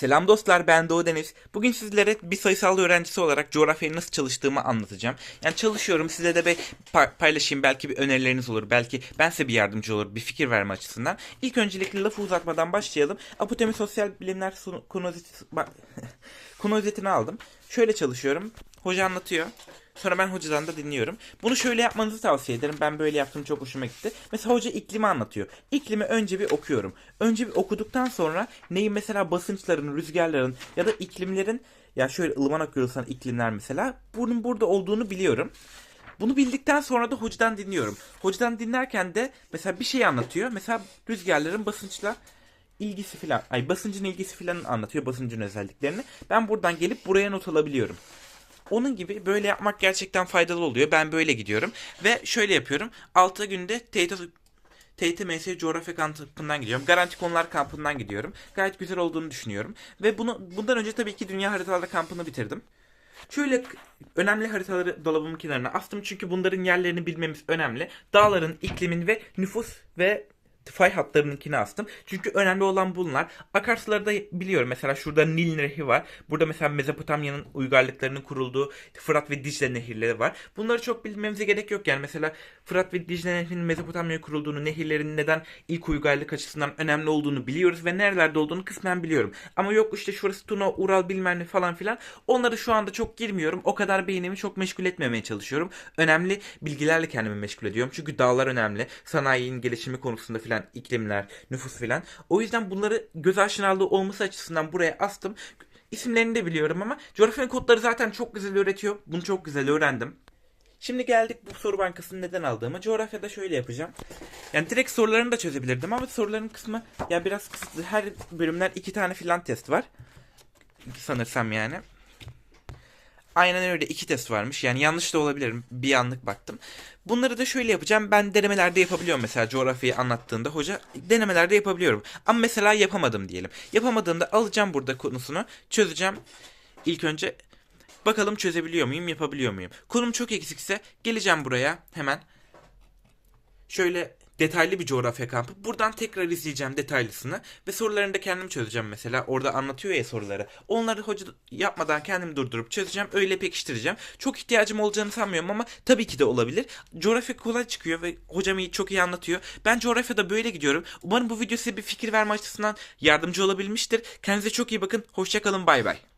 Selam dostlar ben Doğu Deniz. Bugün sizlere bir sayısal öğrencisi olarak coğrafyayı nasıl çalıştığımı anlatacağım. Yani çalışıyorum size de bir pa- paylaşayım belki bir önerileriniz olur. Belki ben size bir yardımcı olur bir fikir verme açısından. İlk öncelikle lafı uzatmadan başlayalım. Apotemi Sosyal Bilimler konu özetini aldım. Şöyle çalışıyorum. Hoca anlatıyor. Sonra ben hocadan da dinliyorum. Bunu şöyle yapmanızı tavsiye ederim. Ben böyle yaptım çok hoşuma gitti. Mesela hoca iklimi anlatıyor. İklimi önce bir okuyorum. Önce bir okuduktan sonra neyi mesela basınçların, rüzgarların ya da iklimlerin ya şöyle ılıman akıyorsan iklimler mesela bunun burada olduğunu biliyorum. Bunu bildikten sonra da hocadan dinliyorum. Hocadan dinlerken de mesela bir şey anlatıyor. Mesela rüzgarların basınçla ilgisi filan, ay basıncın ilgisi filan anlatıyor basıncın özelliklerini. Ben buradan gelip buraya not alabiliyorum. Onun gibi böyle yapmak gerçekten faydalı oluyor. Ben böyle gidiyorum. Ve şöyle yapıyorum. 6 günde TYT TYT coğrafya kampından gidiyorum. Garanti konular kampından gidiyorum. Gayet güzel olduğunu düşünüyorum. Ve bunu bundan önce tabii ki dünya haritaları kampını bitirdim. Şöyle önemli haritaları dolabımın kenarına astım çünkü bunların yerlerini bilmemiz önemli. Dağların, iklimin ve nüfus ve fay hatlarınınkini astım. Çünkü önemli olan bunlar. Akarsuları da biliyorum. Mesela şurada Nil Nehri var. Burada mesela Mezopotamya'nın uygarlıklarının kurulduğu Fırat ve Dicle nehirleri var. Bunları çok bilmemize gerek yok. Yani mesela Fırat ve Dicle Nehri'nin Mezopotamya'ya kurulduğunu, nehirlerin neden ilk uygarlık açısından önemli olduğunu biliyoruz ve nerelerde olduğunu kısmen biliyorum. Ama yok işte şurası Tuna, Ural bilmem ne falan filan. Onları şu anda çok girmiyorum. O kadar beynimi çok meşgul etmemeye çalışıyorum. Önemli bilgilerle kendimi meşgul ediyorum. Çünkü dağlar önemli. Sanayinin gelişimi konusunda filan iklimler, nüfus filan. O yüzden bunları göz aşinalığı olması açısından buraya astım. İsimlerini de biliyorum ama coğrafyanın kodları zaten çok güzel öğretiyor. Bunu çok güzel öğrendim. Şimdi geldik bu soru bankasını neden aldığıma. Coğrafyada şöyle yapacağım. Yani direkt sorularını da çözebilirdim ama soruların kısmı ya biraz kısıtlı. Her bölümden iki tane filan test var. Sanırsam yani. Aynen öyle iki test varmış. Yani yanlış da olabilirim. Bir anlık baktım. Bunları da şöyle yapacağım. Ben denemelerde yapabiliyorum mesela coğrafyayı anlattığında hoca denemelerde yapabiliyorum. Ama mesela yapamadım diyelim. Yapamadığımda alacağım burada konusunu çözeceğim. İlk önce bakalım çözebiliyor muyum, yapabiliyor muyum? Konum çok eksikse geleceğim buraya hemen. Şöyle detaylı bir coğrafya kampı. Buradan tekrar izleyeceğim detaylısını ve sorularını da kendim çözeceğim mesela. Orada anlatıyor ya soruları. Onları hoca yapmadan kendim durdurup çözeceğim. Öyle pekiştireceğim. Çok ihtiyacım olacağını sanmıyorum ama tabii ki de olabilir. Coğrafya kolay çıkıyor ve hocam iyi, çok iyi anlatıyor. Ben coğrafyada böyle gidiyorum. Umarım bu video size bir fikir verme açısından yardımcı olabilmiştir. Kendinize çok iyi bakın. Hoşçakalın. Bay bay.